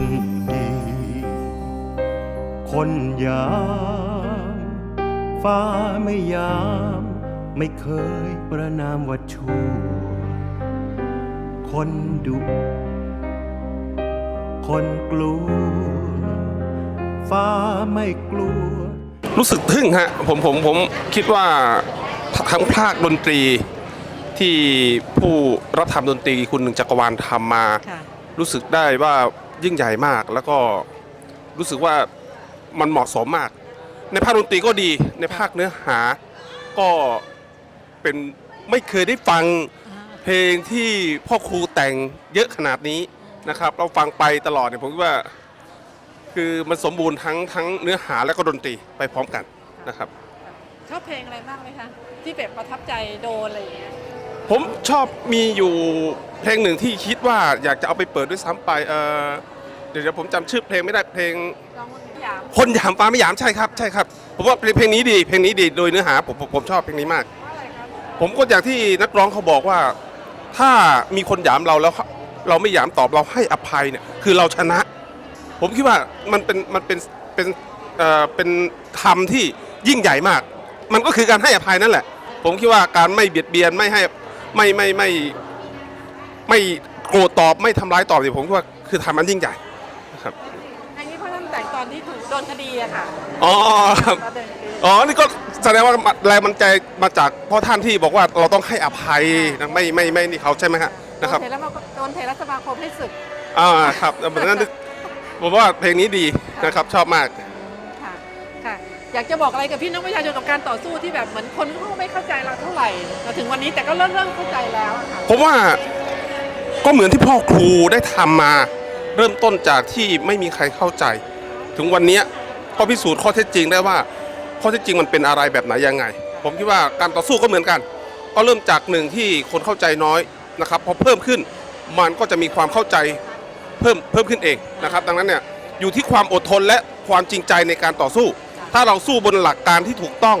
คนดี คนยามฟ้าไม่ยาม ไม่เคยประนามว่าชั่วคนดุ คนกลัว ฟ้าไม่กลัว รู้สึกทึ่งฮะผมผมผมคิดว่าทั้งภาคดนตรีที่ผู้รับทำดนตรีคุณหนึ่งจักรวาลทำมาค่ะรู้สึกได้ว่า ยิ่งใหญ่มากแล้วก็รู้สึกว่ามันเหมาะสมมาก ในภาคดนตรีก็ดีในภาคเนื้อหา ก็เป็นไม่เคยได้ฟังเพลงที่พ่อครูแต่งเยอะขนาดนี้นะครับ เราฟังไปตลอดเนี่ยผมว่า คือมันสมบูรณ์ทั้งทั้งเนื้อหาและก็ดนตรีไปพร้อมกันนะครับ ชอบเพลงอะไรบ้างไหมคะ ที่แบบประทับใจโดนอะไรอย่างเงี้ย ผมชอบมีอยู่เพลงหนึ่งที่คิดว่าอยากจะเอาไปเปิดด้วยซ้ำไปเออเดี๋ยวเดี๋ยวผมจำชื่อเพลงไม่ได้เพลงลองสยามคนหยามฟ้าไม่หยามใช่ครับใช่ครับผมว่าเพลงนี้ดีเพลงนี้ดีโดยเนื้อหาผมผมผมชอบเพลงนี้มาก ว่าอะไรครับผมก็อย่างที่นักร้องเขาบอกว่า ถ้ามีคนหยามเราแล้วเราไม่หยามตอบเราให้อภัยเนี่ยคือเราชนะ ผมคิดว่ามันเป็นมันเป็นเป็นเอ่อเป็นธรรมที่ยิ่งใหญ่มาก มันก็คือการให้อภัยนั่นแหละ ผมคิดว่าการไม่เบียดเบียนไม่ให้ ไม่ไม่ไม่ไม่โกรธตอบไม่ทำร้ายตอบเนี่ยผมคิดว่าคือทำมันยิ่งใหญ่นะครับอันนี้เพราะท่านแต่งตอนที่ถูกโดนคดีอะค่ะอ๋อครับตอนเดินคดีอ๋อนี่ก็แสดงว่าแรงมันใจมาจากพ่อท่านที่บอกว่าเราต้องให้อภัยนะไม่ไม่ไม่นี่เขาใช่ไหมฮะนะครับโดนเทระมาโดนเทรสมาคมให้ศึกอ่าครับเหมือนนั้นนึกผมว่าเพลงนี้ดีนะครับชอบมากค่ะค่ะ อยากจะบอกอะไรกับพี่น้องประชาชนกับการต่อสู้ที่แบบเหมือนคนเขาไม่เข้าใจเราเท่าไหร่มาถึงวันนี้แต่ก็เริ่มเริ่มเข้าใจแล้วอะค่ะผมว่าก็เหมือนที่พ่อครูได้ทำมา เริ่มต้นจากที่ไม่มีใครเข้าใจ ถึงวันเนี้ยก็พิสูจน์ข้อเท็จจริงได้ว่า ข้อเท็จจริงมันเป็นอะไรแบบไหนยังไง ผมคิดว่าการต่อสู้ก็เหมือนกัน ก็เริ่มจากหนึ่งที่คนเข้าใจน้อยนะครับพอเพิ่มขึ้นมันก็จะมีความเข้าใจเพิ่มเพิ่มขึ้นเองนะครับ ดังนั้นเนี่ยอยู่ที่ความอดทนและความจริงใจในการต่อสู้ ถ้าเราสู้บนหลักการที่ถูกต้อง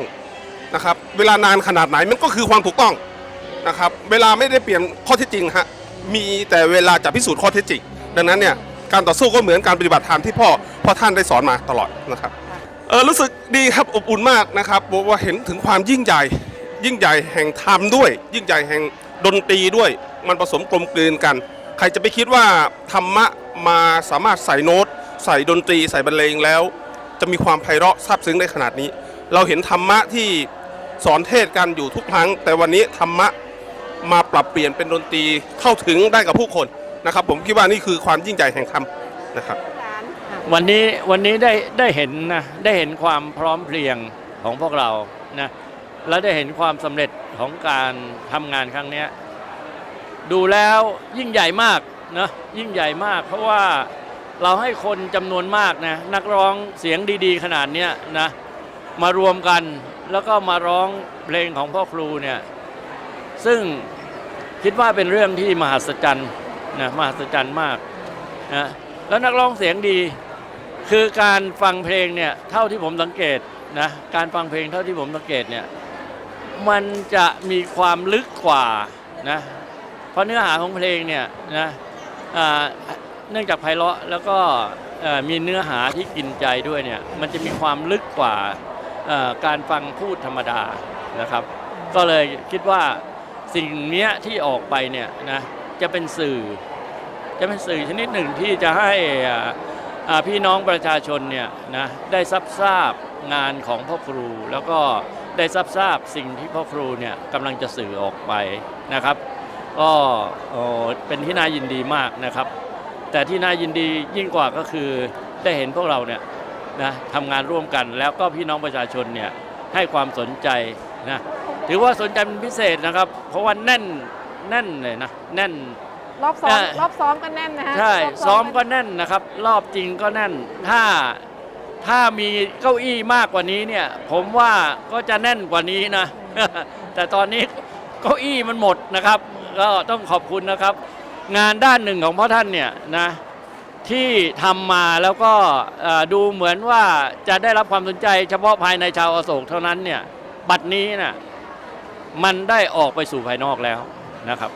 นะครับ เวลานานขนาดไหนมันก็คือความถูกต้องนะครับ เวลาไม่ได้เปลี่ยนข้อเท็จจริงฮะมีแต่เวลาจะพิสูจน์ข้อเท็จจริง ดังนั้นเนี่ยการต่อสู้ก็เหมือนการปฏิบัติธรรมที่พ่อพ่อท่านได้สอนมาตลอดนะครับเออรู้สึกดีครับอบอุ่นมากนะครับบอกว่าเห็นถึงความยิ่งใหญ่ ยิ่งใหญ่แห่งธรรมด้วย ยิ่งใหญ่แห่งดนตรีด้วย มันผสมกลมกลืนกัน ใครจะไปคิดว่าธรรมะมาสามารถใส่โน้ต ใส่ดนตรีใส่บรรเลงแล้ว จะมีความไพเราะซาบซึ้งได้ขนาดนี้ เราเห็นธรรมะที่สอนเทศกันอยู่ทุกครั้ง แต่วันนี้ธรรมะมาปรับเปลี่ยนเป็นดนตรีเข้าถึงได้กับผู้คนนะครับ ผมคิดว่านี่คือความยิ่งใหญ่แห่งธรรมนะครับ วันนี้วันนี้ได้ได้เห็นนะได้เห็นความพร้อมเพรียงของพวกเรานะแล้วได้เห็นความสำเร็จของการทำงานครั้งนี้ดูแล้วยิ่งใหญ่มากนะยิ่งใหญ่มาก เพราะว่า เราให้คนจำนวนมากนะนักร้องเสียงดีๆ ขนาดเนี้ยนะมารวมกันแล้วก็มาร้องเพลงของพ่อครูเนี่ยซึ่งคิดว่าเป็นเรื่องที่มหัศจรรย์นะมหัศจรรย์มากนะแล้วนักร้องเสียงดี คือการฟังเพลงเนี่ยเท่าที่ผมสังเกตนะการฟังเพลงเท่าที่ผมสังเกตเนี่ยมันจะมีความลึกกว่านะเพราะเนื้อหาของเพลงเนี่ยนะอ่า เนื่องจากไพเราะแล้วก็มีเนื้อหาที่กินใจด้วยเนี่ยมันจะมีความลึกกว่าการฟังพูดธรรมดานะครับ ก็เลยคิดว่าสิ่งนี้ที่ออกไปเนี่ยนะจะเป็นสื่อ จะเป็นสื่อชนิดหนึ่งที่จะให้พี่น้องประชาชนเนี่ยนะได้ทราบทราบงานของพ่อครู แล้วก็ได้ทราบทราบสิ่งที่พ่อครูเนี่ยกำลังจะสื่อออกไปนะครับ ก็เป็นที่น่ายินดีมากนะครับ แต่ที่น่ายินดียิ่งกว่าก็คือได้เห็นพวกเราเนี่ยนะทำงานร่วมกัน แล้วก็พี่น้องประชาชนเนี่ยให้ความสนใจนะถือว่าสนใจเป็นพิเศษนะครับ เพราะว่าแน่นแน่นเลยนะแน่น รอบซ้อมเอ่อรอบซ้อมก็แน่นนะฮะใช่รบซ้อมก็แน่นนะครับ รอบจริงก็แน่น ถ้าถ้ามีเก้าอี้มากกว่านี้เนี่ย ผมว่าก็จะแน่นกว่านี้นะ แต่ตอนนี้เก้าอี้มันหมดนะครับ ก็ต้องขอบคุณนะครับ งานด้านหนึ่งของพ่อท่านเนี่ยนะที่ทำมาแล้วก็ดูเหมือนว่าจะได้รับความสนใจ เฉพาะภายในชาวอโศกเท่านั้นเนี่ยบัดนี้น่ะมันได้ออกไปสู่ภายนอกแล้วนะครับ